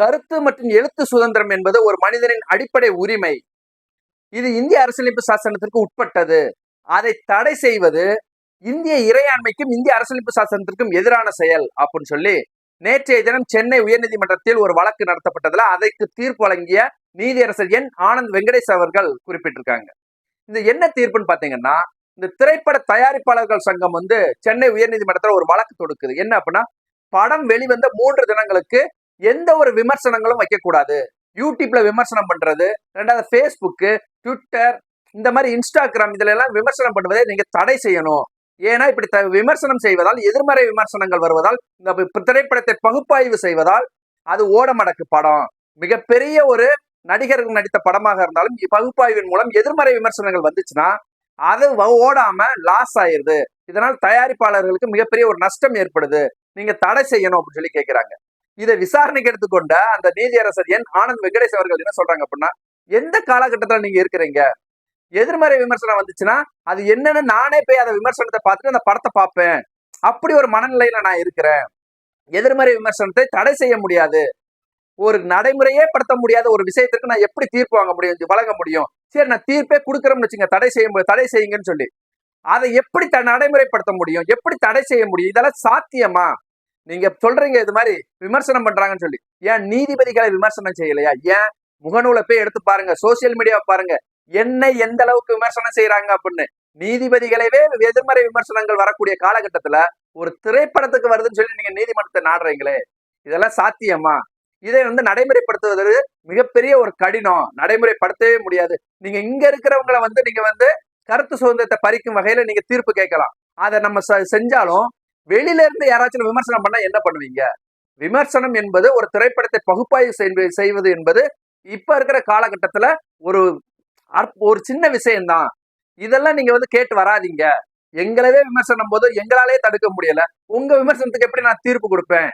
கருத்து மற்றும் எழுத்து சுதந்திரம் என்பது ஒரு மனிதனின் அடிப்படை உரிமை. இது இந்திய அரசியலமைப்பு சாசனத்திற்கு உட்பட்டது. அதை தடை செய்வது இந்திய இறையாண்மைக்கும் இந்திய அரசியலமைப்பு சாசனத்திற்கும் எதிரான செயல் அப்படின்னு சொல்லி நேற்றைய தினம் சென்னை உயர்நீதிமன்றத்தில் ஒரு வழக்கு நடத்தப்பட்டதுல அதற்கு தீர்ப்பு வழங்கிய நீதியரசர் என். ஆனந்த் வெங்கடேஷ் அவர்கள் குறிப்பிட்டிருக்காங்க. இந்த என்ன தீர்ப்புன்னு பாத்தீங்கன்னா இந்த திரைப்பட தயாரிப்பாளர்கள் சங்கம் வந்து சென்னை உயர்நீதிமன்றத்தில் ஒரு வழக்கு தொடுக்குது. என்ன அப்படின்னா படம் வெளிவந்த மூன்று தினங்களுக்கு எந்த ஒரு விமர்சனங்களும் வைக்கக்கூடாது. யூடியூப்ல விமர்சனம் பண்றது ரெண்டாவது ஃபேஸ்புக்கு ட்விட்டர் இந்த மாதிரி இன்ஸ்டாகிராம் இதுல எல்லாம் விமர்சனம் பண்ணுவதை நீங்க தடை செய்யணும். ஏன்னா இப்படி த- விமர்சனம் செய்வதால் எதிர்மறை விமர்சனங்கள் வருவதால் இந்த திரைப்படத்தை பகுப்பாய்வு செய்வதால் அது ஓடமடக்கு படம். மிகப்பெரிய ஒரு நடிகர்கள் நடித்த படமாக இருந்தாலும் பகுப்பாய்வின் மூலம் எதிர்மறை விமர்சனங்கள் வந்துச்சுன்னா அது ஓடாம லாஸ் ஆயிருது. இதனால் தயாரிப்பாளர்களுக்கு மிகப்பெரிய ஒரு நஷ்டம் ஏற்படுது. நீங்க தடை செய்யணும் அப்படின்னு சொல்லி கேட்கிறாங்க இதை விசாரணைக்கு எடுத்துக்கொண்ட அந்த நீதியரசர் என் ஆனந்த் வெங்கடேஷ் அவர்கள் என்ன சொல்றாங்க அப்படின்னா எந்த காலகட்டத்துல நீங்க இருக்கிறீங்க? எதிர்மறை விமர்சனம் வந்துச்சுன்னா அது என்னன்னு நானே போய் அதை விமர்சனத்தை பார்த்துட்டு அந்த படத்தை பார்ப்பேன். அப்படி ஒரு மனநிலையில நான் இருக்கிறேன். எதிர்மறை விமர்சனத்தை தடை செய்ய முடியாது. ஒரு நடைமுறையே படுத்த முடியாத ஒரு விஷயத்திற்கு நான் எப்படி தீர்ப்பு வாங்க முடியும்? இது வழங்க முடியும். சரி நான் தீர்ப்பே கொடுக்குறோம்னு வச்சுங்க தடை செய்ய தடை செய்யுங்கன்னு சொல்லி. அதை எப்படி த நடைமுறைப்படுத்த முடியும்? எப்படி தடை செய்ய முடியும்? இதெல்லாம் சாத்தியமா? நீங்க சொல்றீங்க இது மாதிரி விமர்சனம் பண்றாங்கன்னு சொல்லி. ஏன் நீதிபதிகளை விமர்சனம் செய்யலையா? ஏன் முகநூலை போய் எடுத்து பாருங்க சோசியல் மீடியாவை பாருங்க. என்ன எந்த அளவுக்கு விமர்சனம் செய்யறாங்க அப்படின்னு. நீதிபதிகளவே எதிர்மறை விமர்சனங்கள் வரக்கூடிய காலகட்டத்துல ஒரு திரைப்படத்துக்கு வருதுன்னு சொல்லி நீங்க நீதிமன்றத்தை நாடுறீங்களே. இதெல்லாம் சாத்தியமா? இதை வந்து நடைமுறைப்படுத்துவது மிகப்பெரிய ஒரு கடினம். நடைமுறைப்படுத்தவே முடியாது. நீங்க இங்க இருக்கிறவங்கள வந்து நீங்க வந்து கருத்து சுதந்திரத்தை பறிக்கும் வகையில நீங்க தீர்ப்பு கேட்கலாம். அதை நம்ம செ- செஞ்சாலும் வெளியில இருந்து யாராச்சும் விமர்சனம் பண்ணா என்ன பண்ணுவீங்க? விமர்சனம் என்பது ஒரு திரைப்படத்தை பகுப்பாய்வு செய்வது- செய்வது என்பது இப்ப இருக்கிற காலகட்டத்துல ஒரு ஒரு சின்ன விஷயம்தான். இதெல்லாம் நீங்க வந்து கேட்டு வராதீங்க. எங்களவே விமர்சனம் போது எங்களாலே தடுக்க முடியல. உங்க விமர்சனத்துக்கு எப்படி நான் தீர்ப்பு கொடுப்பேன்?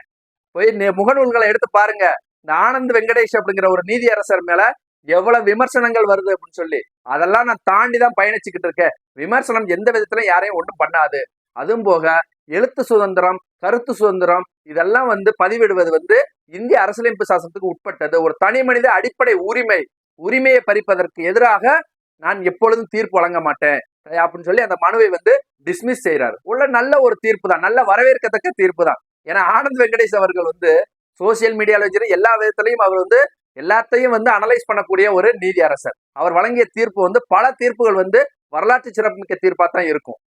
போய் நே- முகநூல்களை எடுத்து பாருங்க. இந்த ஆனந்த் வெங்கடேஷ் அப்படிங்கிற ஒரு நீதியரசர் மேல எவ்வளவு விமர்சனங்கள் வருது அப்படின்னு சொல்லி. அதெல்லாம் நான் தாண்டி தான் பயணிச்சுக்கிட்டு இருக்கேன். விமர்சனம் எந்த விதத்திலும் யாரையும் ஒன்றும் பண்ணாது. அதுவும் போக எழுத்து சுதந்திரம் கருத்து சுதந்திரம் இதெல்லாம் வந்து பதிவிடுவது வந்து இந்திய அரசியலமைப்பு சாசனத்துக்கு உட்பட்டது. ஒரு தனி மனித அடிப்படை உரிமை உரிமையை பறிப்பதற்கு எதிராக நான் எப்பொழுதும் தீர்ப்பு வழங்க மாட்டேன். அப்படின்னு சொல்லி அந்த மனுவை வந்து டிஸ்மிஸ் செய்கிறாரு உள்ள நல்ல ஒரு தீர்ப்பு தான். நல்ல வரவேற்கத்தக்க தீர்ப்பு தான். ஏன்னா ஆனந்த் வெங்கடேஷ் அவர்கள் வந்து சோசியல் மீடியாவில் வச்சு எல்லா விதத்திலையும் அவர் வந்து எல்லாத்தையும் வந்து அனலைஸ் பண்ணக்கூடிய ஒரு நீதி அரசர். அவர் வழங்கிய தீர்ப்பு வந்து பல தீர்ப்புகள் வந்து வரலாற்று சிறப்புமிக்க தீர்ப்பாக தான் இருக்கும்.